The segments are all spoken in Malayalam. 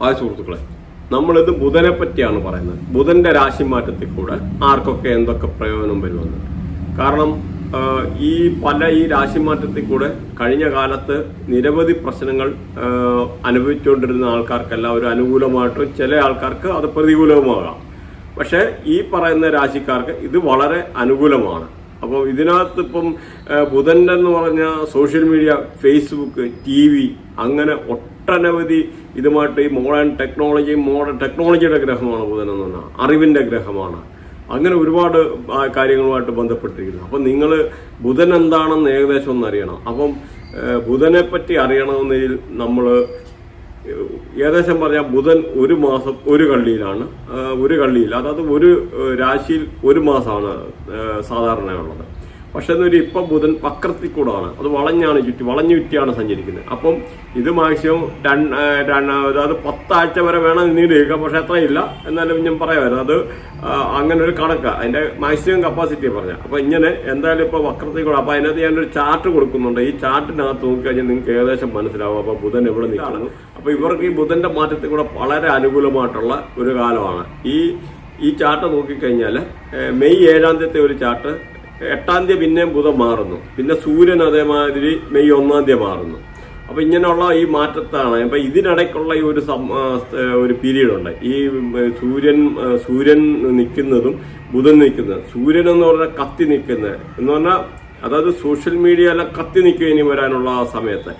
ഹായ് സുഹൃത്തുക്കളെ. നമ്മളിത് ബുധനെ പറ്റിയാണ് പറയുന്നത്. ബുധന്റെ രാശി മാറ്റത്തിൽ കൂടെ ആർക്കൊക്കെ എന്തൊക്കെ പ്രയോജനം വരുമെന്ന്. കാരണം ഈ പല ഈ രാശി മാറ്റത്തിൽ കൂടെ കഴിഞ്ഞ കാലത്ത് നിരവധി പ്രശ്നങ്ങൾ ആ, അനുഭവിച്ചുകൊണ്ടിരുന്ന ആൾക്കാർക്കെല്ലാം ഒരു അനുകൂലമായിട്ടും ചില ആൾക്കാർക്ക് അത് പ്രതികൂലവുമാകാം. പക്ഷേ ഈ പറയുന്ന രാശിക്കാർക്ക് ഇത് വളരെ അനുകൂലമാണ്. അപ്പോൾ ഇതിനകത്ത് ഇപ്പം ആ, ബുധന്റെ എന്ന് പറഞ്ഞ social media Facebook T V അങ്ങനെ ഒട്ടനവധി ഇതുമായിട്ട് ഈ മോഡേൺ ടെക്നോളജി മോഡേൺ ടെക്നോളജിയുടെ ഗ്രഹമാണ് ബുധൻ എന്ന് പറഞ്ഞാൽ. അറിവിന്റെ ഗ്രഹമാണ്. അങ്ങനെ ഒരുപാട് കാര്യങ്ങളുമായിട്ട് ബന്ധപ്പെട്ടിരിക്കുന്നു. അപ്പം നിങ്ങൾ ബുധൻ എന്താണെന്ന് ഏകദേശം ഒന്ന് അറിയണം. അപ്പം ബുധനെ പറ്റി അറിയണമെന്നതിൽ നമ്മൾ ഏകദേശം പറഞ്ഞാൽ ബുധൻ ഒരു മാസം ഒരു കള്ളിയിലാണ്. ഒരു കള്ളിയിൽ അതായത് ഒരു രാശിയിൽ ഒരു മാസമാണ് സാധാരണയുള്ളത്. പക്ഷെ എന്നൊരു ഇപ്പം ബുധൻ വക്രത്തിൽ കൂടാണ് അത് വളഞ്ഞാണ് ചുറ്റി വളഞ്ഞു ചുറ്റിയാണ് സഞ്ചരിക്കുന്നത്. അപ്പം ഇത് മാക്സിമം രണ്ട് അതായത് പത്താഴ്ച വരെ വേണം നീണ്ടിരിക്കുക പക്ഷെ അത്രയില്ല. എന്നാലും ഞാൻ പറയാമായിരുന്നു അത് അങ്ങനെ ഒരു കണക്കാണ് അതിന്റെ മാക്സിമം കപ്പാസിറ്റി പറഞ്ഞ അപ്പൊ ഇങ്ങനെ എന്തായാലും ഇപ്പൊ വക്രത്തിൽ കൂടെ അപ്പൊ അതിനകത്ത് ഞാനൊരു ചാർട്ട് കൊടുക്കുന്നുണ്ട്. ഈ ചാർട്ടിനകത്ത് നോക്കിക്കഴിഞ്ഞാൽ നിങ്ങൾക്ക് ഏകദേശം മനസ്സിലാവും. അപ്പൊ ബുധൻ എവിടെ നിൽക്കുന്നു. അപ്പൊ ഇവർക്ക് ഈ ബുധന്റെ മാറ്റത്തിൽ കൂടെ വളരെ അനുകൂലമായിട്ടുള്ള ഒരു കാലമാണ്. ഈ ഈ ചാർട്ട് നോക്കിക്കഴിഞ്ഞാൽ മെയ് ഏഴാം തീയതി ഒരു ചാർട്ട് എട്ടാം തീയതി പിന്നെയും ബുധൻ മാറുന്നു. പിന്നെ സൂര്യൻ അതേമാതിരി മെയ് ഒന്നാം തീയതി മാറുന്നു. അപ്പൊ ഇങ്ങനെയുള്ള ഈ മാറ്റത്താണ്. അപ്പൊ ഇതിനിടയ്ക്കുള്ള ഈ ഒരു ഒരു പീരീഡ് ഉണ്ട് ഈ സൂര്യൻ സൂര്യൻ നിൽക്കുന്നതും ബുധൻ നിൽക്കുന്നത്. സൂര്യൻ എന്ന് പറഞ്ഞാൽ കത്തി നിൽക്കുന്നത്. എന്ന് പറഞ്ഞാൽ അതായത് സോഷ്യൽ മീഡിയയിലെ കത്തി നിൽക്കുക ഇനി വരാനുള്ള ആ സമയത്ത്.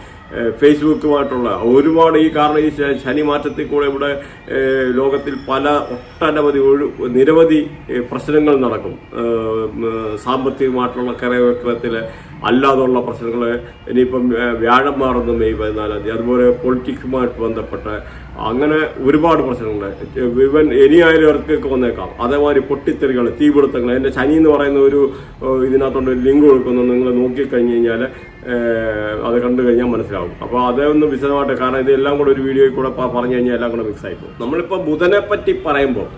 ഫേസ്ബുക്കുമായിട്ടുള്ള ഒരുപാട് ഈ കാരണം ഈ ശനി മാറ്റത്തിൽ കൂടെ ഇവിടെ ലോകത്തിൽ പല ഒട്ടനവധി ഒഴു നിരവധി പ്രശ്നങ്ങൾ നടക്കും. സാമ്പത്തികമായിട്ടുള്ള കരവക്രത്തിൽ അല്ലാതുള്ള പ്രശ്നങ്ങൾ ഇനിയിപ്പം വ്യാഴം മാറുന്നു മെയ് പതിനാലാം തീയതി. അതുപോലെ പൊളിറ്റിക്സുമായിട്ട് ബന്ധപ്പെട്ട് അങ്ങനെ ഒരുപാട് പ്രശ്നങ്ങൾ ഇവൻ ഇനിയായാലും ഇവർക്കൊക്കെ വന്നേക്കാം. അതേമാതിരി പൊട്ടിത്തെറികൾ തീപിടുത്തങ്ങൾ എന്റെ ശനി എന്ന് പറയുന്ന ഒരു ഇതിനകത്തോണ്ട് ലിങ്ക് കൊടുക്കുന്നു. നിങ്ങൾ നോക്കിക്കഴിഞ്ഞ് കഴിഞ്ഞാൽ അത് കണ്ടു കഴിഞ്ഞാൽ മനസ്സിലാവും. അപ്പോൾ അതൊന്ന് വിശദമായിട്ട് കാരണം ഇതെല്ലാം കൂടെ ഒരു വീഡിയോയിൽ കൂടെ പറഞ്ഞു കഴിഞ്ഞാൽ എല്ലാം കൂടെ മിക്സ് ആയിപ്പോൾ നമ്മളിപ്പോൾ ബുധനെ പറ്റി പറയുമ്പോൾ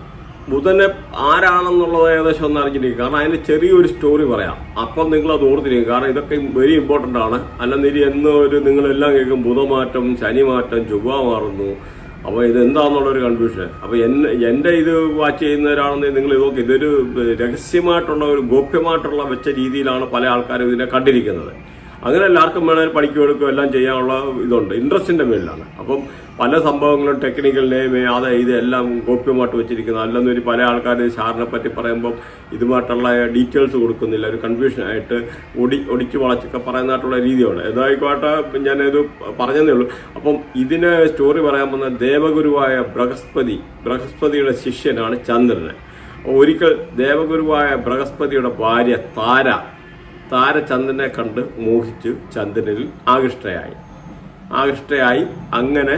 ബുധനെ ആരാണെന്നുള്ളത് ഏകദേശം ഒന്ന് അറിഞ്ഞിരിക്കും. കാരണം അതിന് ചെറിയൊരു സ്റ്റോറി പറയാം. അപ്പം നിങ്ങൾ അത് ഓർത്തിരിക്കും. കാരണം ഇതൊക്കെ വെരി ഇമ്പോർട്ടന്റ് ആണ്. അല്ലെന്നിരി എന്നൊരു നിങ്ങളെല്ലാം കേൾക്കും ബുധമാറ്റം ശനിമാറ്റം ചൊവ്വ മാറുന്നു. അപ്പോൾ ഇത് എന്താണെന്നുള്ളൊരു കൺഫ്യൂഷൻ അപ്പോൾ എന്നെ എന്റെ ഇത് വാച്ച് ചെയ്യുന്നവരാണെന്ന് നിങ്ങൾ നോക്കി. ഇതൊരു രഹസ്യമായിട്ടുള്ള ഒരു ഗോപ്യമായിട്ടുള്ള വെച്ച രീതിയിലാണ് പല ആൾക്കാരും ഇതിനെ കണ്ടിരിക്കുന്നത്. അങ്ങനെ എല്ലാവർക്കും വേണേൽ പണിക്ക് കൊടുക്കും എല്ലാം ചെയ്യാനുള്ള ഇതുണ്ട്. ഇൻട്രസ്റ്റിന്റെ മേലിലാണ്. അപ്പം പല സംഭവങ്ങളും ടെക്നിക്കൽ നെയിം അത് ഇത് എല്ലാം ഗോപ്യമായിട്ട് വെച്ചിരിക്കുന്നത്. അല്ലെന്നൊരു പല ആൾക്കാർ സാറിനെ പറ്റി പറയുമ്പം ഇതുമായിട്ടുള്ള ഡീറ്റെയിൽസ് കൊടുക്കുന്നില്ല. ഒരു കൺഫ്യൂഷൻ ആയിട്ട് ഒടി ഒടിച്ച് വളച്ചൊക്കെ പറയുന്നതായിട്ടുള്ള രീതിയാണ്. ഏതായിക്കോട്ടെ ഞാനിത് പറഞ്ഞതേ ഉള്ളൂ. അപ്പം ഇതിന് സ്റ്റോറി പറയാൻ വന്ന ദേവഗുരുവായ ബൃഹസ്പതി ബൃഹസ്പതിയുടെ ശിഷ്യനാണ് ചന്ദ്രന്. ഒരിക്കൽ ദേവഗുരുവായ ബൃഹസ്പതിയുടെ ഭാര്യ താര താര ചന്ദ്രനെ കണ്ട് മോഹിച്ച് ചന്ദ്രനിൽ ആകൃഷ്ടയായി. ആകൃഷ്ടയായി അങ്ങനെ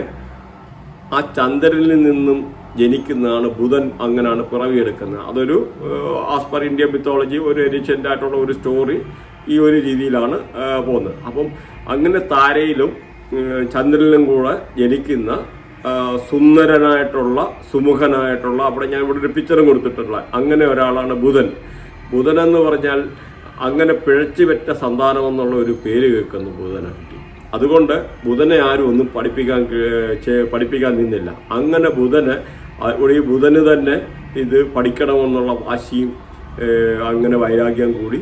ആ ചന്ദ്രനിൽ നിന്നും ജനിക്കുന്നതാണ് ബുധൻ അങ്ങനെയാണ് പിറവിയെടുക്കുന്നത്. അതൊരു ആസ് പെർ ഇന്ത്യൻ മിത്തോളജി ഒരു എരിഷ്യന്റ് ആയിട്ടുള്ള ഒരു സ്റ്റോറി ഈ ഒരു രീതിയിലാണ് പോകുന്നത്. അപ്പം അങ്ങനെ താരയിലും ചന്ദ്രനിലും കൂടെ ജനിക്കുന്ന സുന്ദരനായിട്ടുള്ള സുമുഖനായിട്ടുള്ള അവിടെ ഞാൻ ഇവിടെ ഒരു പിക്ചർ കൊടുത്തിട്ടുള്ള അങ്ങനെ ഒരാളാണ് ബുധൻ. ബുധൻ എന്ന് പറഞ്ഞാൽ അങ്ങനെ പിഴച്ചു വെറ്റ സന്താനം എന്നുള്ള ഒരു പേര് കേൾക്കുന്നു ബുധനെ പറ്റി. അതുകൊണ്ട് ബുധനെ ആരും ഒന്നും പഠിപ്പിക്കാൻ പഠിപ്പിക്കാൻ നിന്നില്ല. അങ്ങനെ ബുധന് ഈ ബുധന് തന്നെ ഇത് പഠിക്കണമെന്നുള്ള വാശിയും അങ്ങനെ വൈരാഗ്യം കൂടി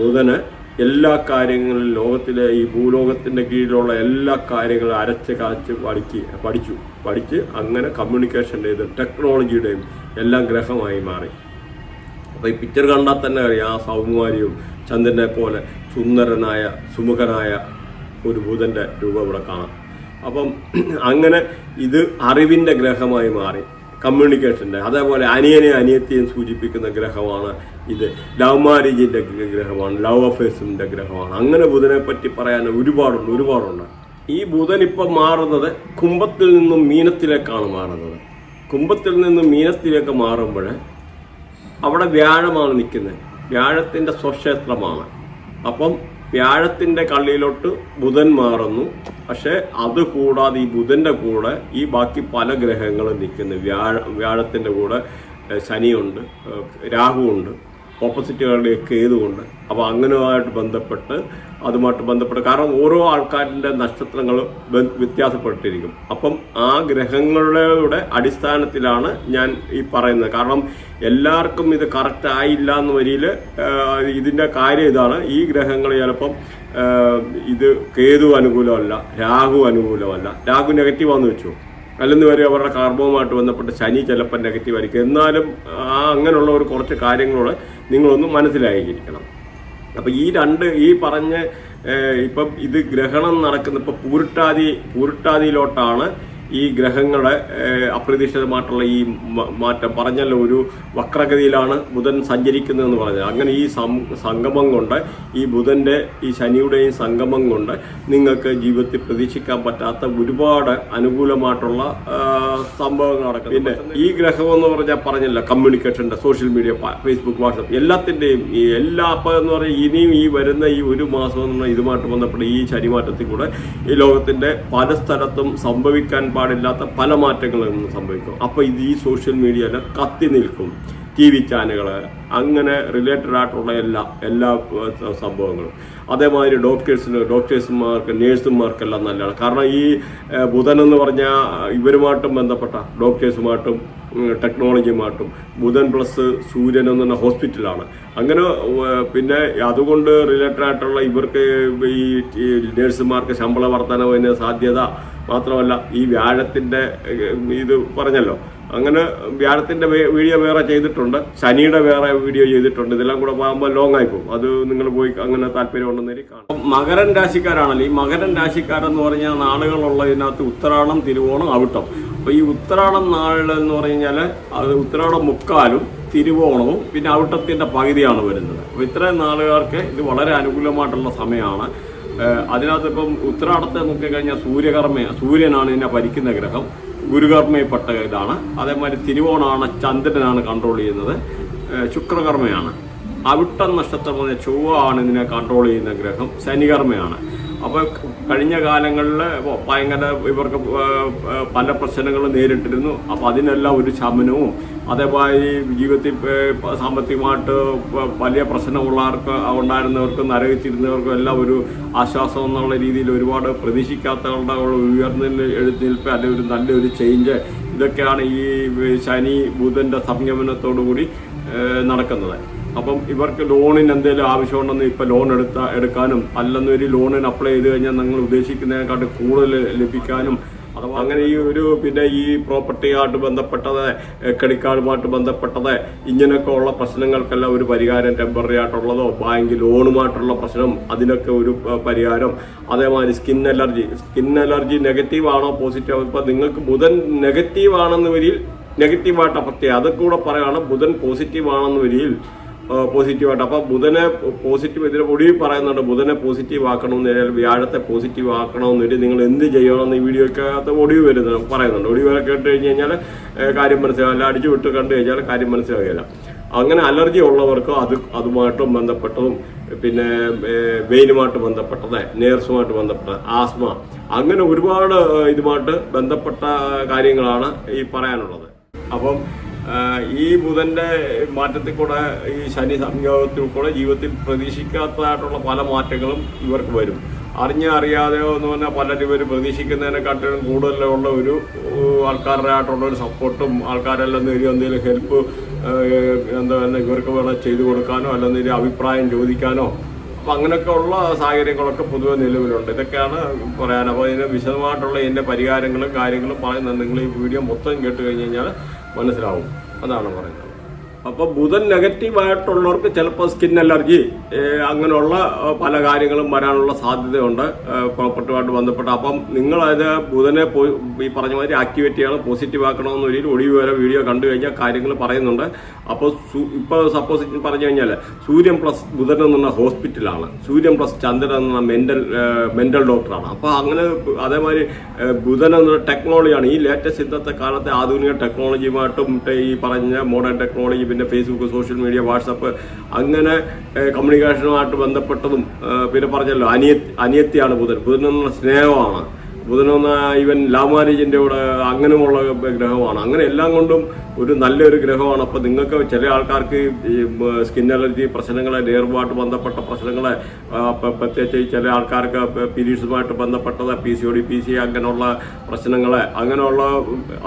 ബുധന് എല്ലാ കാര്യങ്ങളും ലോകത്തിലെ ഈ ഭൂലോകത്തിന്റെ കീഴിലുള്ള എല്ലാ കാര്യങ്ങളും അരച്ച് കാച്ച് പഠിക്ക് പഠിച്ചു. പഠിച്ച് അങ്ങനെ കമ്മ്യൂണിക്കേഷന്റെ ഇത് ടെക്നോളജിയുടെയും എല്ലാം ഗ്രഹമായി മാറി. അപ്പൊ ഈ പിക്ചർ കണ്ടാൽ തന്നെ അറിയാം ആ സൗകുമാരിയും ചന്ദ്രനെ പോലെ സുന്ദരനായ സുമുഖനായ ഒരു ബുധന്റെ രൂപം ഇവിടെ കാണാം. അപ്പം അങ്ങനെ ഇത് അറിവിന്റെ ഗ്രഹമായി മാറി കമ്മ്യൂണിക്കേഷന്റെ അതേപോലെ അനിയനെ അനിയത്തെയും സൂചിപ്പിക്കുന്ന ഗ്രഹമാണ് ഇത്. ലവ് മാരേജിന്റെ ഗ്രഹമാണ് ലവ് അഫേഴ്സിന്റെ ഗ്രഹമാണ്. അങ്ങനെ ബുധനെ പറ്റി പറയാൻ ഒരുപാടുണ്ട് ഒരുപാടുണ്ട്. ഈ ബുധൻ ഇപ്പം മാറുന്നത് കുംഭത്തിൽ നിന്നും മീനത്തിലേക്കാണ് മാറുന്നത്. കുംഭത്തിൽ നിന്നും മീനത്തിലേക്ക് മാറുമ്പോൾ അവിടെ വ്യാഴമാണ് നിൽക്കുന്നത്. വ്യാഴത്തിന്റെ സ്വക്ഷേത്രമാണ്. അപ്പം വ്യാഴത്തിന്റെ കള്ളിയിലോട്ട് ബുധൻ മാറുന്നു. പക്ഷേ അത് കൂടാതെ ഈ ബുധന്റെ കൂടെ ഈ ബാക്കി പല ഗ്രഹങ്ങളും നിൽക്കുന്നു. വ്യാഴ വ്യാഴത്തിന്റെ കൂടെ ശനിയുണ്ട് രാഹുണ്ട് ഓപ്പോസിറ്റുകളുടെ ഏതുകൊണ്ട്. അപ്പോൾ അങ്ങനെയുമായിട്ട് ബന്ധപ്പെട്ട് അതുമായിട്ട് ബന്ധപ്പെട്ട് കാരണം ഓരോ ആൾക്കാരിന്റെ നക്ഷത്രങ്ങൾ വ്യത്യാസപ്പെട്ടിരിക്കും. അപ്പം ആ ഗ്രഹങ്ങളുടെ അടിസ്ഥാനത്തിലാണ് ഞാൻ ഈ പറയുന്നത്. കാരണം എല്ലാവർക്കും ഇത് കറക്റ്റ് ആയില്ല എന്ന വരിയിൽ ഇതിന്റെ കാര്യം ഇതാണ്. ഈ ഗ്രഹങ്ങൾ ചിലപ്പം ഇത് കേതു അനുകൂലമല്ല രാഹു അനുകൂലമല്ല. രാഹു നെഗറ്റീവാന്ന് വെച്ചു. അല്ലെന്ന് വരെ അവരുടെ കാർബവുമായിട്ട് ബന്ധപ്പെട്ട് ശനി ചിലപ്പോൾ നെഗറ്റീവ് ആയിരിക്കും. എന്നാലും ആ അങ്ങനെയുള്ള ഒരു കുറച്ച് കാര്യങ്ങളോട് നിങ്ങളൊന്ന് മനസ്സിലായിരിക്കണം. അപ്പോൾ ഈ രണ്ട് ഈ പറഞ്ഞ് ഇപ്പം ഇത് ഗ്രഹണം നടക്കുന്ന ഇപ്പം പൂരിട്ടാതി പൂരിട്ടാതിയിലോട്ടാണ് ഈ ഗ്രഹങ്ങളുടെ അപ്രതീക്ഷിതമായിട്ടുള്ള ഈ മാറ്റം പറഞ്ഞല്ലോ ഒരു വക്രഗതിയിലാണ് ബുധൻ സഞ്ചരിക്കുന്നതെന്ന് പറഞ്ഞത്. അങ്ങനെ ഈ സംഗമം കൊണ്ട് ഈ ബുധന്റെ ഈ ശനിയുടെയും സംഗമം കൊണ്ട് നിങ്ങൾക്ക് ജീവിതത്തിൽ പ്രതീക്ഷിക്കാൻ പറ്റാത്ത ഒരുപാട് അനുകൂലമായിട്ടുള്ള സംഭവങ്ങൾ നടക്കും പിന്നെ ഈ ഗ്രഹം എന്ന് പറഞ്ഞാൽ പറഞ്ഞല്ലോ കമ്മ്യൂണിക്കേഷന്റെ സോഷ്യൽ മീഡിയ ഫേസ്ബുക്ക് വാട്സപ്പ് എല്ലാത്തിന്റെയും ഈ എല്ലാ അപ്പം എന്ന് പറഞ്ഞാൽ ഇനിയും ഈ വരുന്ന ഈ ഒരു മാസം എന്ന് പറഞ്ഞാൽ ഇതുമായിട്ട് ബന്ധപ്പെട്ട ഈ ശനിമാറ്റത്തിൽ കൂടെ ഈ ലോകത്തിന്റെ പല സ്ഥലത്തും സംഭവിക്കാൻ പാടില്ലാത്ത പല മാറ്റങ്ങളും സംഭവിക്കും. അപ്പോൾ ഇത് ഈ സോഷ്യൽ മീഡിയയിൽ കത്തി നിൽക്കും. ടി വി ചാനലുകൾ അങ്ങനെ റിലേറ്റഡ് ആയിട്ടുള്ള എല്ലാ എല്ലാ സംഭവങ്ങളും. അതേമാതിരി ഡോക്ടേഴ്സിന് ഡോക്ടേഴ്സുമാർക്ക് നേഴ്സുമാർക്കെല്ലാം നല്ലതാണ്. കാരണം ഈ ബുധൻ എന്ന് പറഞ്ഞാൽ ഇവരുമായിട്ടും ബന്ധപ്പെട്ട ഡോക്ടേഴ്സുമായിട്ടും ടെക്നോളജിയുമായിട്ടും ബുധൻ പ്ലസ് സൂര്യൻ എന്ന് പറഞ്ഞ ഹോസ്പിറ്റലാണ് അങ്ങനെ പിന്നെ അതുകൊണ്ട് റിലേറ്റഡ് ആയിട്ടുള്ള ഇവർക്ക് ഈ നേഴ്സുമാർക്ക് ശമ്പള വർധനവിന് സാധ്യത മാത്രമല്ല ഈ വ്യാഴത്തിന്റെ ഇത് പറഞ്ഞല്ലോ. അങ്ങനെ വ്യാഴത്തിന്റെ വീഡിയോ വേറെ ചെയ്തിട്ടുണ്ട്. ശനിയുടെ വേറെ വീഡിയോ ചെയ്തിട്ടുണ്ട്. ഇതെല്ലാം കൂടെ പോകുമ്പോൾ ലോങ് ആയി പോകും. അത് നിങ്ങൾ പോയി അങ്ങനെ താല്പര്യമുണ്ടെന്നേരി കാണാം. മകരൻ രാശിക്കാരാണല്ലോ. ഈ മകരൻ രാശിക്കാരെന്ന് പറഞ്ഞാൽ നാളുകളുള്ളതിനകത്ത് ഉത്തരാണം തിരുവോണം അവിട്ടം. അപ്പോൾ ഈ ഉത്തരാണം നാളെന്ന് പറഞ്ഞു കഴിഞ്ഞാൽ അത് ഉത്തരാടം മുക്കാലും തിരുവോണവും പിന്നെ അവിട്ടത്തിന്റെ പകുതിയാണ് വരുന്നത്. അപ്പോൾ ഇത്രയും നാളുകാർക്ക് ഇത് വളരെ അനുകൂലമായിട്ടുള്ള സമയമാണ്. അതിനകത്ത് ഇപ്പം ഉത്തരാടത്ത് നോക്കിക്കഴിഞ്ഞാൽ സൂര്യകർമ്മ സൂര്യനാണ് ഇതിനെ ഭരിക്കുന്ന ഗ്രഹം. ഗുരുകർമ്മയിൽപ്പെട്ട ഇതാണ്. അതേമാതിരി തിരുവോണമാണ് ചന്ദ്രനാണ് കൺട്രോൾ ചെയ്യുന്നത്. ശുക്രകർമ്മയാണ്. അവിട്ടം നക്ഷത്രം ചൊവ്വ ആണ് ഇതിനെ കൺട്രോൾ ചെയ്യുന്ന ഗ്രഹം. ശനികർമ്മയാണ്. അപ്പോൾ കഴിഞ്ഞ കാലങ്ങളിൽ ഭയങ്കര ഇവർക്ക് പല പ്രശ്നങ്ങളും നേരിട്ടിരുന്നു. അപ്പോൾ അതിനെല്ലാം ഒരു ശമനവും അതേപോലെ ജീവിതത്തിൽ സാമ്പത്തികമായിട്ട് വലിയ പ്രശ്നമുള്ളവർക്ക് ഉണ്ടായിരുന്നവർക്കും നരകിച്ചിരുന്നവർക്കും എല്ലാം ഒരു ആശ്വാസം എന്നുള്ള രീതിയിൽ ഒരുപാട് പ്രതീക്ഷിക്കാത്തവരുടെ ഉയർന്ന എഴുന്നേൽപ്പ് അല്ലെങ്കിൽ ഒരു നല്ലൊരു ചേഞ്ച് ഇതൊക്കെയാണ് ഈ ശനി ബുധന്റെ സംയമനത്തോടു കൂടി നടക്കുന്നത്. അപ്പം ഇവർക്ക് ലോണിന് എന്തെങ്കിലും ആവശ്യമുണ്ടെന്ന് ഇപ്പം ലോൺ എടുത്ത എടുക്കാനും അല്ലെന്ന് ഒരു ലോണിന് അപ്ലൈ ചെയ്ത് കഴിഞ്ഞാൽ നിങ്ങൾ ഉദ്ദേശിക്കുന്നതിനെക്കാട്ട് കൂടുതൽ ലഭിക്കാനും അഥവാ അങ്ങനെ ഈ ഒരു പിന്നെ ഈ പ്രോപ്പർട്ടിയായിട്ട് ബന്ധപ്പെട്ടത് ക്രെഡിറ്റ് കാർഡുമായിട്ട് ബന്ധപ്പെട്ടത് ഇങ്ങനെയൊക്കെ ഉള്ള പ്രശ്നങ്ങൾക്കെല്ലാം ഒരു പരിഹാരം ടെമ്പററി ആയിട്ടുള്ളതോ ബാങ്ക് ലോണുമായിട്ടുള്ള പ്രശ്നം അതിനൊക്കെ ഒരു പരിഹാരം. അതേമാതിരി skin allergy skin allergy negative ആണോ പോസിറ്റീവ് ഇപ്പം നിങ്ങൾക്ക് ബുധൻ നെഗറ്റീവ് ആണെന്ന് വരിയിൽ നെഗറ്റീവായിട്ട് അഫക്റ്റ് ചെയ്യുക അതൊക്കെ കൂടെ പറയുകയാണ് ബുധൻ പോസിറ്റീവ് ആണെന്ന് വരിയിൽ പോസിറ്റീവായിട്ട്. അപ്പോൾ ബുധനെ പോസിറ്റീവ് ഇതിന് ഒടുവിൽ പറയുന്നുണ്ട്. ബുധനെ പോസിറ്റീവ് ആക്കണമെന്ന് അല്ലെങ്കിൽ വ്യാഴത്തെ പോസിറ്റീവ് ആക്കണമെന്ന് വരി നിങ്ങൾ എന്ത് ചെയ്യണമെന്ന് ഈ വീഡിയോക്കകത്ത് ഒടിവ് വരുന്നുണ്ട് പറയുന്നുണ്ട്. ഒടിവ് കേട്ട് കഴിഞ്ഞ് കഴിഞ്ഞാൽ കാര്യം മനസ്സിലാവില്ല അടിച്ചു വിട്ട് കണ്ടു കഴിഞ്ഞാൽ കാര്യം മനസ്സിലാവുകയില്ല. അങ്ങനെ അലർജി ഉള്ളവർക്ക് അത് അതുമായിട്ടും ബന്ധപ്പെട്ടതും പിന്നെ വെയിനുമായിട്ട് ബന്ധപ്പെട്ടത് നേഴ്സുമായിട്ട് ബന്ധപ്പെട്ട ആസ്മ അങ്ങനെ ഒരുപാട് ഇതുമായിട്ട് ബന്ധപ്പെട്ട കാര്യങ്ങളാണ് ഈ പറയാനുള്ളത്. അപ്പം ഈ ബുധന്റെ മാറ്റത്തിൽ കൂടെ ഈ ശനി സംയോഗത്തിൽ കൂടെ ജീവിതത്തിൽ പ്രതീക്ഷിക്കാത്തതായിട്ടുള്ള പല മാറ്റങ്ങളും ഇവർക്ക് വരും. അറിഞ്ഞ അറിയാതെയോ എന്ന് പറഞ്ഞാൽ പലരും ഇവർ പ്രതീക്ഷിക്കുന്നതിനെക്കാട്ടിലും കൂടുതലുള്ള ഒരു ആൾക്കാരുടെ ആയിട്ടുള്ള ഒരു സപ്പോർട്ടും ആൾക്കാരെല്ലാം നേരി എന്തെങ്കിലും ഹെൽപ്പ് എന്താ പറയുക ഇവർക്ക് വേണം ചെയ്തു കൊടുക്കാനോ അല്ലെന്നൊരു അഭിപ്രായം ചോദിക്കാനോ. അപ്പം അങ്ങനെയൊക്കെ ഉള്ള സാഹചര്യങ്ങളൊക്കെ പൊതുവെ നിലവിലുണ്ട്. ഇതൊക്കെയാണ് പറയാൻ അപ്പോൾ ഇതിന് വിശദമായിട്ടുള്ള ഇതിന്റെ പരിഹാരങ്ങളും കാര്യങ്ങളും പറയുന്നത് നിങ്ങൾ ഈ വീഡിയോ മൊത്തം കേട്ട് കഴിഞ്ഞ് കഴിഞ്ഞാൽ മനസ്സിലാവും. അതാണ് പറയുന്നത്. അപ്പോൾ ബുധൻ നെഗറ്റീവായിട്ടുള്ളവർക്ക് ചിലപ്പോൾ സ്കിൻ അലർജി അങ്ങനെയുള്ള പല കാര്യങ്ങളും വരാനുള്ള സാധ്യതയുണ്ട്. പ്രോപ്പർട്ടിയുമായിട്ട് ബന്ധപ്പെട്ട് അപ്പം നിങ്ങളത് ബുധനെ ഈ പറഞ്ഞ മാതിരി ആക്ടിവേറ്റ് ചെയ്യണം പോസിറ്റീവ് ആക്കണമെന്ന് ഒരു ഒടിവ് വരെ വീഡിയോ കണ്ടു കഴിഞ്ഞാൽ കാര്യങ്ങൾ പറയുന്നുണ്ട്. അപ്പോൾ ഇപ്പോൾ സപ്പോസ് പറഞ്ഞു കഴിഞ്ഞാൽ സൂര്യൻ പ്ലസ് ബുധൻ എന്ന് പറഞ്ഞ ഹോസ്പിറ്റലാണ് സൂര്യൻ പ്ലസ് ചന്ദ്രൻ എന്ന് പറഞ്ഞ മെന്റൽ മെന്റൽ ഡോക്ടറാണ് അപ്പോൾ അങ്ങനെ അതേമാതിരി ബുധൻ എന്ന ടെക്നോളജിയാണ് ഈ ലേറ്റസ്റ്റ് ഇന്നത്തെ കാലത്തെ ആധുനിക ടെക്നോളജിയുമായിട്ടും ഈ പറഞ്ഞ മോഡേൺ ടെക്നോളജി പിന്നെ ഫേസ്ബുക്ക് സോഷ്യൽ മീഡിയ വാട്സപ്പ് അങ്ങനെ കമ്മ്യൂണിക്കേഷനുമായിട്ട് ബന്ധപ്പെട്ടതും പിന്നെ പറഞ്ഞല്ലോ അനിയ അനിയത്തിയാണ് ബുധൻ. ബുധൻ സ്നേഹമാണ്. ബുധനെന്ന ഇവൻ ലാമാരിജിന്റെ കൂടെ അങ്ങനെയുള്ള ഗ്രഹമാണ്. അങ്ങനെ എല്ലാം കൊണ്ടും ഒരു നല്ലൊരു ഗ്രഹമാണ്. അപ്പോൾ നിങ്ങൾക്ക് ചില ആൾക്കാർക്ക് സ്കിൻ അലർജി പ്രശ്നങ്ങൾ നേർവുമായിട്ട് ബന്ധപ്പെട്ട പ്രശ്നങ്ങൾ പ്രത്യേകിച്ച് ചില ആൾക്കാർക്ക് പീരീഡ്സുമായിട്ട് ബന്ധപ്പെട്ടത് P C O D P C അങ്ങനെയുള്ള പ്രശ്നങ്ങൾ അങ്ങനെയുള്ള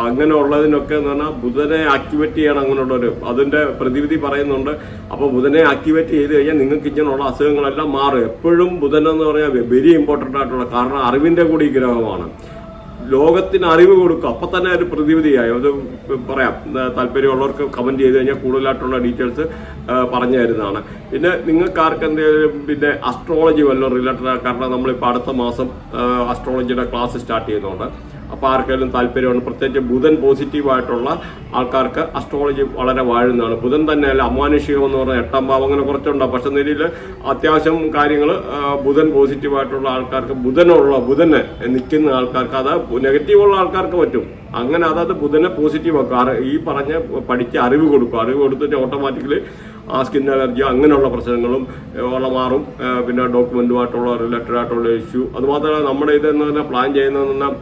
അങ്ങനെയുള്ളതിനൊക്കെ എന്ന് പറഞ്ഞാൽ ബുധനെ ആക്ടിവേറ്റ് ചെയ്യണം അങ്ങനെയുള്ളൊരു അതിന്റെ പ്രതിവിധി പറയുന്നുണ്ട്. അപ്പോൾ ബുധനെ ആക്ടിവേറ്റ് ചെയ്ത് കഴിഞ്ഞാൽ നിങ്ങൾക്ക് ഇങ്ങനെയുള്ള അസുഖങ്ങളെല്ലാം മാറും. എപ്പോഴും ബുധൻ എന്ന് പറഞ്ഞാൽ വെരി ഇമ്പോർട്ടന്റ് ആയിട്ടുള്ള കാരണം അറിവിന്റെ കൂടി ഗ്രഹമാണ്. ലോകത്തിന് അറിവ് കൊടുക്കുക. അപ്പൊ തന്നെ ഒരു പ്രതിവിധിയായി. അത് പറയാം. താല്പര്യമുള്ളവർക്ക് കമന്റ് ചെയ്ത് കഴിഞ്ഞാൽ കൂടുതലായിട്ടുള്ള ഡീറ്റെയിൽസ് പറഞ്ഞു തരുന്നതാണ്. പിന്നെ നിങ്ങൾക്ക് ആർക്ക് എന്തെങ്കിലും പിന്നെ അസ്ട്രോളജി വല്ലതും റിലേറ്റഡ് കാരണം നമ്മളിപ്പോൾ അടുത്ത മാസം അസ്ട്രോളജിയുടെ ക്ലാസ് സ്റ്റാർട്ട് ചെയ്യുന്നുണ്ട് അപ്പോൾ ആർക്കെങ്കിലും താല്പര്യമാണ് പ്രത്യേകിച്ച് ബുധൻ പോസിറ്റീവ് ആയിട്ടുള്ള ആൾക്കാർക്ക് അസ്ട്രോളജി വളരെ വാഴുന്നതാണ്. ബുധൻ തന്നെയല്ല അമാനുഷികം എന്ന് പറഞ്ഞാൽ എട്ടാം ഭാവം അങ്ങനെ കുറച്ചുണ്ട്. പക്ഷെ നിലയിൽ അത്യാവശ്യം കാര്യങ്ങൾ ബുധൻ പോസിറ്റീവ് ആയിട്ടുള്ള ആൾക്കാർക്ക് ബുധനുള്ള ബുധനെ നിൽക്കുന്ന ആൾക്കാർക്ക് അത് നെഗറ്റീവുള്ള ആൾക്കാർക്ക് പറ്റും. അങ്ങനെ അതായത് ബുധനെ പോസിറ്റീവ് ആക്കും. ഈ പറഞ്ഞ പഠിച്ച് അറിവ് കൊടുക്കും. അറിവ് കൊടുത്തിട്ട് ഓട്ടോമാറ്റിക്കലി ആ സ്കിൻ അലർജി അങ്ങനെയുള്ള പ്രശ്നങ്ങളും ഉള്ള മാറും. പിന്നെ ഡോക്യുമെന്റുമായിട്ടുള്ള റിലേറ്റഡ് ആയിട്ടുള്ള ഇഷ്യൂ അതുമാത്രമല്ല നമ്മുടെ ഇതെന്ന് പറഞ്ഞാൽ പ്ലാൻ ചെയ്യുന്നതെന്ന് പറഞ്ഞാൽ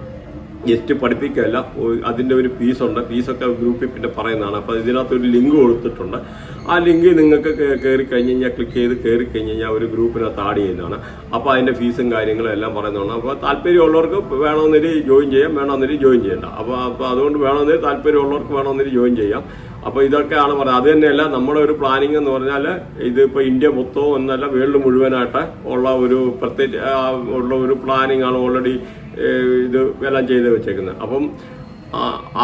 ജസ്റ്റ് പഠിപ്പിക്കുകയല്ല. അതിന്റെ ഒരു ഫീസുണ്ട് ഫീസൊക്കെ ഗ്രൂപ്പിൽ പിന്നെ പറയുന്നതാണ്. അപ്പോൾ ഇതിനകത്ത് ഒരു ലിങ്ക് കൊടുത്തിട്ടുണ്ട്. ആ ലിങ്ക് നിങ്ങൾക്ക് കയറി കഴിഞ്ഞ് കഴിഞ്ഞാൽ ക്ലിക്ക് ചെയ്ത് കയറി കഴിഞ്ഞ് കഴിഞ്ഞാൽ ഒരു ഗ്രൂപ്പിനകത്ത് ആഡ് ചെയ്യുന്നതാണ്. അപ്പോൾ അതിന്റെ ഫീസും കാര്യങ്ങളും എല്ലാം പറയുന്നതാണ്. അപ്പോൾ താല്പര്യമുള്ളവർക്ക് വേണമെന്നൊരു ജോയിൻ ചെയ്യാം. വേണമെന്നൊരു ജോയിൻ ചെയ്യണ്ട. അപ്പോൾ അപ്പോൾ അതുകൊണ്ട് വേണമെന്നൊരു താല്പര്യമുള്ളവർക്ക് വേണമെന്നൊരു ജോയിൻ ചെയ്യാം. അപ്പോൾ ഇതൊക്കെയാണ് പറയുന്നത് അത് തന്നെയല്ല നമ്മുടെ ഒരു പ്ലാനിങ് എന്ന് പറഞ്ഞാൽ ഇതിപ്പോൾ ഇന്ത്യ മൊത്തവും എന്നല്ല വേൾഡ് മുഴുവനായിട്ട് ഉള്ള ഒരു പ്രത്യേക ഉള്ള ഒരു പ്ലാനിങ് ആണ് ഓൾറെഡി ഇത് എല്ലാം ചെയ്ത് വെച്ചേക്കുന്നത്. അപ്പം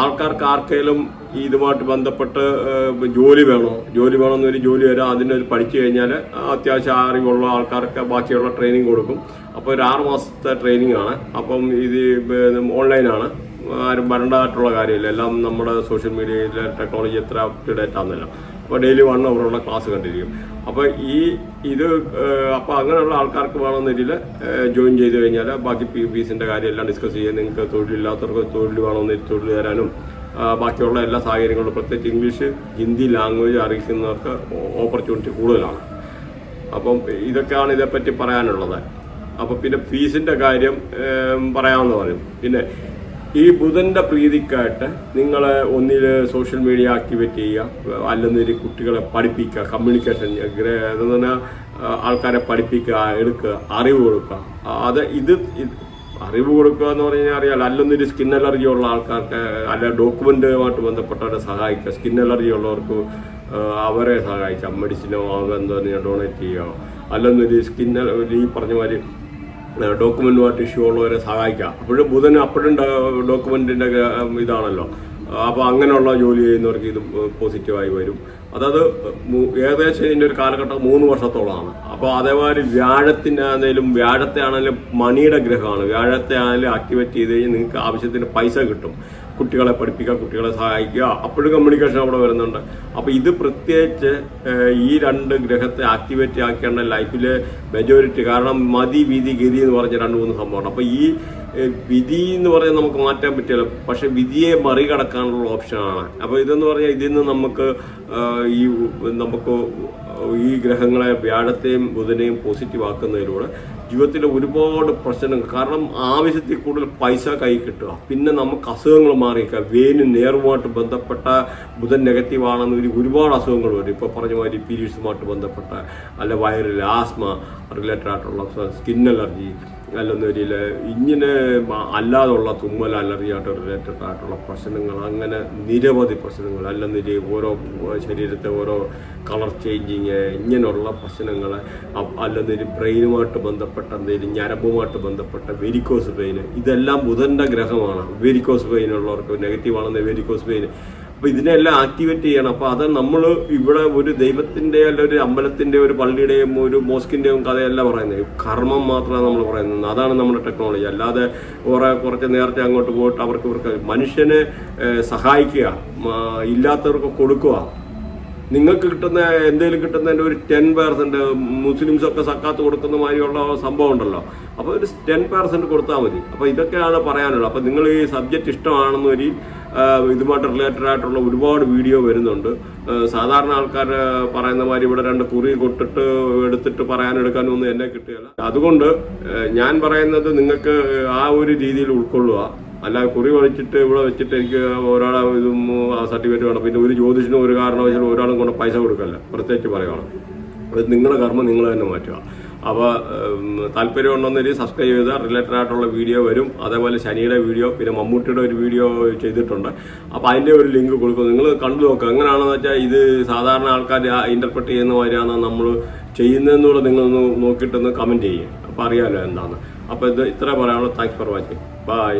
ആൾക്കാർക്ക് ആർക്കെങ്കിലും ഇതുമായിട്ട് ബന്ധപ്പെട്ട് ജോലി വേണോ? ജോലി വേണമെന്നൊരു ജോലി വരാം അതിനൊരു പഠിച്ചു കഴിഞ്ഞാൽ അത്യാവശ്യം അറിവുള്ള ആൾക്കാർക്ക് ബാക്കിയുള്ള ട്രെയിനിങ് കൊടുക്കും. അപ്പോൾ ഒരു ആറ് മാസത്തെ ട്രെയിനിങ് ആണ്. അപ്പം ഇത് ഓൺലൈനാണ് ആരും വരണ്ടതായിട്ടുള്ള കാര്യമില്ല. എല്ലാം നമ്മുടെ സോഷ്യൽ മീഡിയയിലെ ടെക്നോളജി എത്ര അപ് ടു ഡേറ്റ് അപ്പോൾ ഡെയിലി വൺ അവറുള്ള ക്ലാസ് കണ്ടിരിക്കും. അപ്പോൾ ഈ ഇത് അപ്പോൾ അങ്ങനെയുള്ള ആൾക്കാർക്ക് വേണമെന്നതിൽ ജോയിൻ ചെയ്ത് കഴിഞ്ഞാൽ ബാക്കി പി ഫീസിന്റെ കാര്യം എല്ലാം ഡിസ്കസ് ചെയ്യാൻ നിങ്ങൾക്ക് തൊഴിലില്ലാത്തവർക്ക് തൊഴിൽ വേണമെന്ന് തൊഴിൽ തരാനും ബാക്കിയുള്ള എല്ലാ സാഹചര്യങ്ങളും പ്രത്യേകിച്ച് ഇംഗ്ലീഷ് ഹിന്ദി ലാംഗ്വേജ് അറിയിക്കുന്നവർക്ക് ഓപ്പർച്യൂണിറ്റി കൂടുതലാണ്. അപ്പം ഇതൊക്കെയാണ് ഇതേപ്പറ്റി പറയാനുള്ളത്. അപ്പോൾ പിന്നെ ഫീസിന്റെ കാര്യം പറയാമെന്ന് പറയും പിന്നെ ഈ ബുധന്റെ പ്രീതിക്കായിട്ട് നിങ്ങൾ ഒന്നിൽ സോഷ്യൽ മീഡിയ ആക്ടിവേറ്റ് ചെയ്യുക അല്ലെന്നൊരു കുട്ടികളെ പഠിപ്പിക്കുക കമ്മ്യൂണിക്കേഷൻ പറഞ്ഞാൽ ആൾക്കാരെ പഠിപ്പിക്കുക എടുക്കുക അറിവ് കൊടുക്കുക. അത് ഇത് അറിവ് കൊടുക്കുക എന്ന് പറഞ്ഞാൽ അറിയാലോ അല്ലൊന്നൊരു സ്കിൻ അലർജി ഉള്ള ആൾക്കാർക്ക് അല്ല ഡോക്യുമെന്റുമായിട്ട് ബന്ധപ്പെട്ടവരെ സഹായിക്കുക. സ്കിൻ അലർജി ഉള്ളവർക്ക് അവരെ സഹായിക്കാം മെഡിസിനോ എന്താ ഡൊണേറ്റ് ചെയ്യുക. അല്ലെന്നൊരു സ്കിൻ ഈ പറഞ്ഞ മാതിരി ഡോക്യുമെന്റുമായിട്ട് ഇഷ്യൂ ഉള്ളവരെ സഹായിക്കാം. അപ്പോഴും ബുധൻ അപ്പോഴും ഡോക്യുമെന്റിന്റെ ഇതാണല്ലോ. അപ്പോൾ അങ്ങനെയുള്ള ജോലി ചെയ്യുന്നവർക്ക് ഇത് പോസിറ്റീവായി വരും. അതായത് ഏകദേശം ഇതിന്റെ ഒരു കാലഘട്ടം മൂന്ന് വർഷത്തോളമാണ്. അപ്പോൾ അതേമാതിരി വ്യാഴത്തിന്റെ ആണെങ്കിലും വ്യാഴത്തെ ആണെങ്കിലും മണിയുടെ ഗ്രഹമാണ്. വ്യാഴത്തെ ആണെങ്കിലും ആക്ടിവേറ്റ് ചെയ്ത് കഴിഞ്ഞാൽ നിങ്ങൾക്ക് ആവശ്യത്തിന് പൈസ കിട്ടും. കുട്ടികളെ പഠിപ്പിക്കുക കുട്ടികളെ സഹായിക്കുക. അപ്പോഴും കമ്മ്യൂണിക്കേഷൻ അവിടെ വരുന്നുണ്ട്. അപ്പോൾ ഇത് പ്രത്യേകിച്ച് ഈ രണ്ട് ഗ്രഹത്തെ ആക്ടിവേറ്റ് ആക്കേണ്ട ലൈഫിലെ മെജോറിറ്റി കാരണം മതി വീതി ഗതി എന്ന് പറഞ്ഞ രണ്ട് മൂന്ന് സംഭവമാണ് അപ്പോൾ ഈ വിധി എന്ന് പറയാൻ നമുക്ക് മാറ്റാൻ പറ്റില്ല. പക്ഷെ വിധിയെ മറികടക്കാനുള്ള ഓപ്ഷനാണ് അപ്പോൾ ഇതെന്ന് പറഞ്ഞാൽ ഇതിൽ നിന്ന് നമുക്ക് ഈ നമുക്ക് ഈ ഗ്രഹങ്ങളെ വ്യാഴത്തെയും ബുധനെയും പോസിറ്റീവ് ആക്കുന്നതിലൂടെ ജീവിതത്തിലെ ഒരുപാട് പ്രശ്നങ്ങൾ കാരണം ആവശ്യത്തിൽ കൂടുതൽ പൈസ കൈ കിട്ടുക. പിന്നെ നമുക്ക് അസുഖങ്ങൾ മാറിയേക്കുക വേന് നേർവുമായിട്ട് ബന്ധപ്പെട്ട ബുധൻ നെഗറ്റീവ് ആണെന്ന് ഒരു ഒരുപാട് അസുഖങ്ങൾ വരും. ഇപ്പോൾ പറഞ്ഞ മാതിരി പീരീഡ്സുമായിട്ട് ബന്ധപ്പെട്ട അല്ല വയറിൽ ആസ്മ റിലേറ്റഡ് ആയിട്ടുള്ള സ്കിൻ അലർജി അല്ലെന്നൊരിൽ ഇങ്ങനെ അല്ലാതുള്ള തുമ്മൽ അലറിയായിട്ട് റിലേറ്റഡ് ആയിട്ടുള്ള പ്രശ്നങ്ങൾ അങ്ങനെ നിരവധി പ്രശ്നങ്ങൾ അല്ലെന്നൊരു ഓരോ ശരീരത്തെ ഓരോ കളർ ചേഞ്ചിങ് ഇങ്ങനെയുള്ള പ്രശ്നങ്ങൾ അല്ലെന്നൊരു ബ്രെയിനുമായിട്ട് ബന്ധപ്പെട്ട എന്തെങ്കിലും ഞരമ്പുമായിട്ട് ബന്ധപ്പെട്ട വെരിക്കോസ് പെയിന് ഇതെല്ലാം ബുധന്റെ ഗ്രഹമാണ്. വെരിക്കോസ് പെയിൻ ഉള്ളവർക്ക് നെഗറ്റീവ് ആണെന്ന് വെരിക്കോസ് പെയിൻ അപ്പൊ ഇതിനെല്ലാം ആക്ടിവേറ്റ് ചെയ്യണം. അപ്പോൾ അത് നമ്മൾ ഇവിടെ ഒരു ദൈവത്തിന്റെ അല്ല ഒരു അമ്പലത്തിന്റെ ഒരു പള്ളിയുടെയും ഒരു മോസ്കിന്റെയും കഥയല്ല പറയുന്നത്. കർമ്മം മാത്രമാണ് നമ്മൾ പറയുന്നത്. അതാണ് നമ്മുടെ ടെക്നോളജി അല്ലാതെ കുറെ കുറച്ച് നേരത്തെ അങ്ങോട്ട് പോയിട്ട് അവർക്ക് ഇവർക്ക് മനുഷ്യനെ സഹായിക്കുക ഇല്ലാത്തവർക്ക് കൊടുക്കുക. നിങ്ങൾക്ക് കിട്ടുന്ന എന്തെങ്കിലും കിട്ടുന്നതിന്റെ ഒരു ടെൻ മുസ്ലിംസ് ഒക്കെ സക്കാത്ത് കൊടുക്കുന്ന മാതിരിയുള്ള സംഭവം ഉണ്ടല്ലോ. അപ്പോൾ ഒരു ടെൻ പെർസെന്റ് കൊടുത്താൽ മതി. അപ്പോൾ ഇതൊക്കെയാണ് പറയാനുള്ളത്. അപ്പോൾ നിങ്ങൾ ഈ സബ്ജക്റ്റ് ഇഷ്ടമാണെന്ന് ഒരു ആ, ഇതുമായിട്ട് റിലേറ്റഡ് ആയിട്ടുള്ള ഒരുപാട് വീഡിയോ വരുന്നുണ്ട്. സാധാരണ ആൾക്കാർ പറയുന്ന മാതിരി ഇവിടെ രണ്ട് കുറി കൊട്ടിട്ട് എടുത്തിട്ട് പറയാനെടുക്കാനും ഒന്നും എന്നെ കിട്ടുകയില്ല അതുകൊണ്ട് ഞാൻ പറയുന്നത് നിങ്ങൾക്ക് ആ ഒരു രീതിയിൽ ഉൾക്കൊള്ളുക. അല്ലാതെ കുറി വലിച്ചിട്ട് ഇവിടെ വെച്ചിട്ട് എനിക്ക് ഒരാളെ ഇതും സർട്ടിഫിക്കറ്റ് വേണം. പിന്നെ ഒരു ജ്യോതിഷനും ഒരു കാരണവശാലും ഒരാളും കൊണ്ട് പൈസ കൊടുക്കല്ല. പ്രത്യേകിച്ച് പറയുകയാണ് അത് നിങ്ങളുടെ കർമ്മം നിങ്ങൾ തന്നെ മാറ്റുക. അപ്പോൾ താല്പര്യം ഉണ്ടെന്നൊരു സബ്സ്ക്രൈബ് ചെയ്ത് റിലേറ്റഡ് ആയിട്ടുള്ള വീഡിയോ വരും. അതേപോലെ ശനിയുടെ വീഡിയോ പിന്നെ മമ്മൂട്ടിയുടെ ഒരു വീഡിയോ ചെയ്തിട്ടുണ്ട്. അപ്പോൾ അതിന്റെ ഒരു ലിങ്ക് കൊടുക്കും. നിങ്ങൾ കണ്ടു നോക്കുക എങ്ങനെയാണെന്ന് വെച്ചാൽ ഇത് സാധാരണ ആൾക്കാർ ഇന്റർപ്രറ്റ് ചെയ്യുന്ന മാതിരിയാണ് നമ്മൾ ചെയ്യുന്നതെന്നുകൂടെ നിങ്ങളൊന്ന് നോക്കിയിട്ടൊന്ന് കമന്റ് ചെയ്യുക അപ്പോൾ അറിയാമല്ലോ എന്താണ് അപ്പോൾ ഇത് ഇത്ര പറയാനുള്ളൂ. Thanks for watching bye